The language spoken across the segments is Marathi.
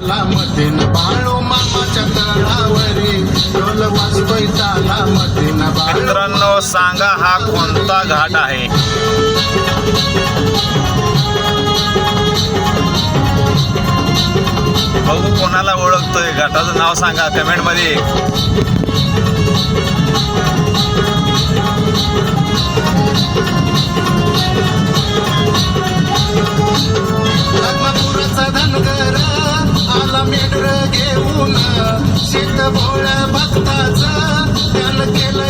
मतीन बाळू मामाच्या तळावरी ढोल वाजतोय ताला मतीन मित्रांनो सांगा हा कोणता घाट आहे? बघू कोणाला ओळखतोय. घाटाचं नाव सांगा कमेंटमध्ये आला घेऊन शीत भोळ भक्ताचं त्यानं केलं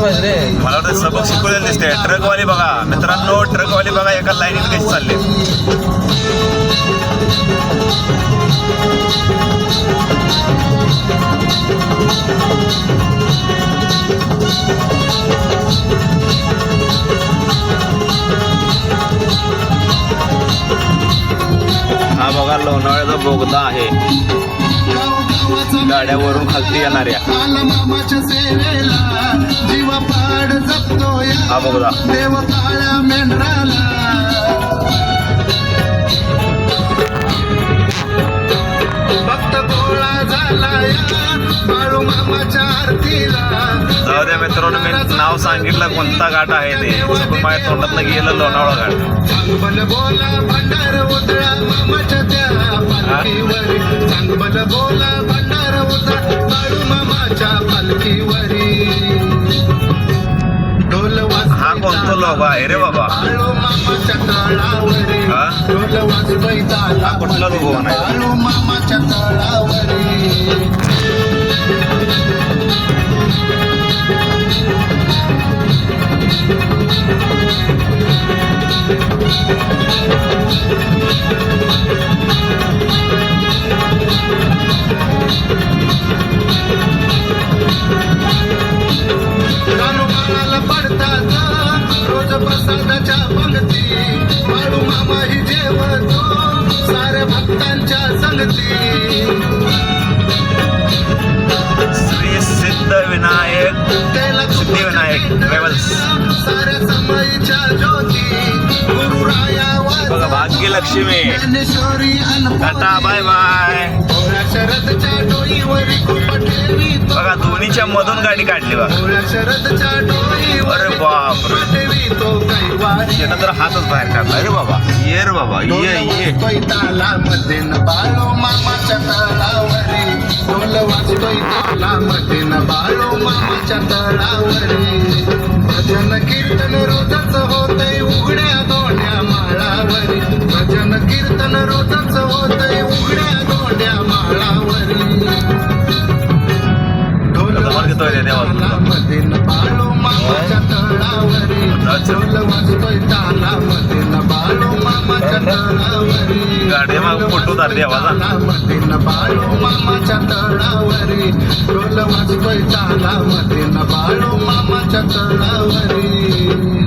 मला वाटतं सबक शिकवलेलं दिसते ट्रकवाले बघा. मित्रांनो ट्रकवाले बघा. एका लाईनीत कशी चालले. हा बघा लोणावळ्याचा बोगदा आहे. गाड्यावरून खालती येणाऱ्या. जपतोय. हा जाऊ द्या मित्रांनो मी नाव सांगितलं कोणता घाट आहे ते. माझ्या तोंडात गेलं लोणावळा घाट. बोला बोला भंडार उतळा बाळू मामाच्या पालखीवरी. ढोल हा कोणता लोक आहे रे बाबा? बाळू मामाच्या तळावरी. हा? ढोल हा कुठला आहे? बाळू मामाच्या तळावरी. बाळू मामा ही जेवतो साऱ्या भक्तांच्या संगती. श्री सिद्ध विनायक त्याला सिद्धिविनायक ट्रॅव्हल्स. साऱ्या समयीच्या ज्योती गुरुराया बघा भाग्यलक्ष्मी. टाटा बाय बाय शरदच्या डोईवरी बघा दोन्हीच्या मधून गाडी काढली बघा. शरदच्या डोईवरी तो कैवारी त्यानं तर हातच बाहेर काढला. अरे बाबा. ये रे बाबा ये ये. बाळू मामाच्या तळावरी ढोल वाजतोय तालामध्ये न बाळू मामाच्या तळावरी गाडी मग फोटो धर देवाचा तालामध्ये बाळू मामाच्या तळावरी ढोल वाजतोय तालामध्ये बाळू मामाच्या तळावरी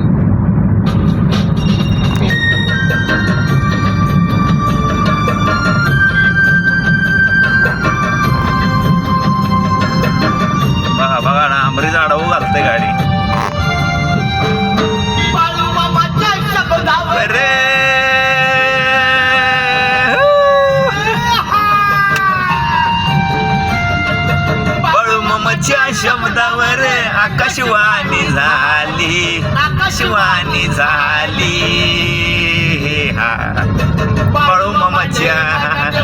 झाली आकाशवाणी झाली. हा बाळू मामाच्या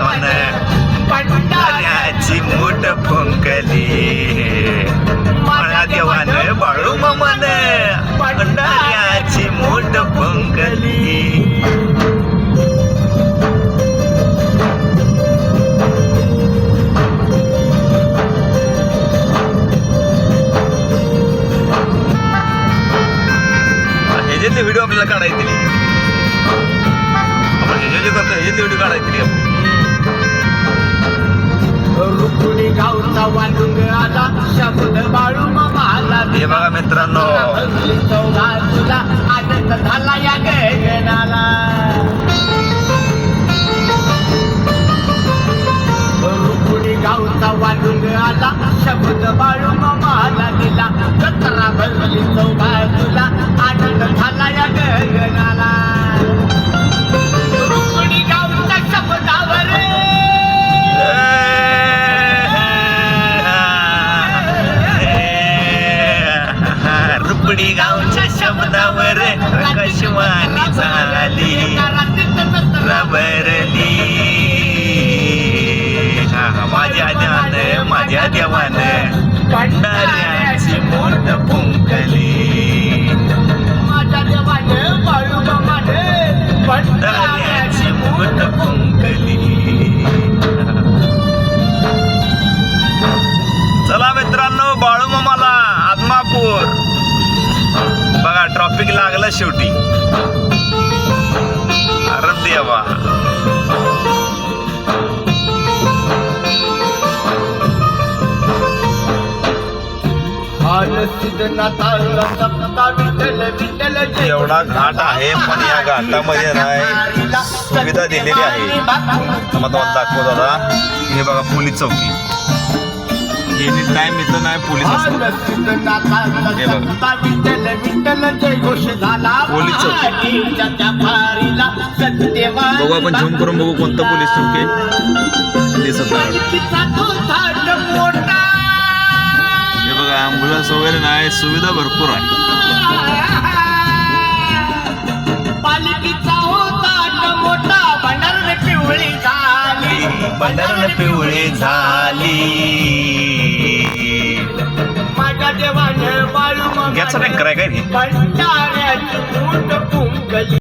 मन पाण्याची फुंकली. मला देवानं बाळू मन. पाण्याची मूठ फुंकली. व्हिडिओ आपल्याला काढायचे रुकुडी गावचा वाटून आला शब्द बाळू मामाला हे बघा मित्रांनो. तुला आनंद झाला या गगनाला. रुकुडी गावचा वाटून आला शब्द बाळू मामाला दिला जत्रा भरली रुपडी गावच्या शब्दावर आकाशवाणी झाली. रबरली. हा, माझ्या ज्ञान माझ्या देवानं. भंडाऱ्याची मोठ फुंकली माझ्या देवान बाळू मामानं भंडाऱ्याची मोठ फुंकली चला मित्रांनो बाळूमामाला आदमापूर. आत्मापूर ट्रॉफिक लागलं शेवटी अरे देवा एवढा घाट आहे पण या घाटामध्ये नाही सुविधा दिलेली आहे मग तुम्हाला दाखव दादा हे बघा पोलीस चौकी एनी टाइम इथं नाही पोलीस असतात. हे बघा. पोलीस आपण झूम करून बघू कोणतं पोलीस चौकी आहे. दिसत नाही. हे बघा ॲम्ब्युलन्स वगैरे नाही सुविधा भरपूर आहे. पालिकेचा होता मोठा. भंडार पिवळी झाली. बंडर पिवळे झाली. देवानं बाळू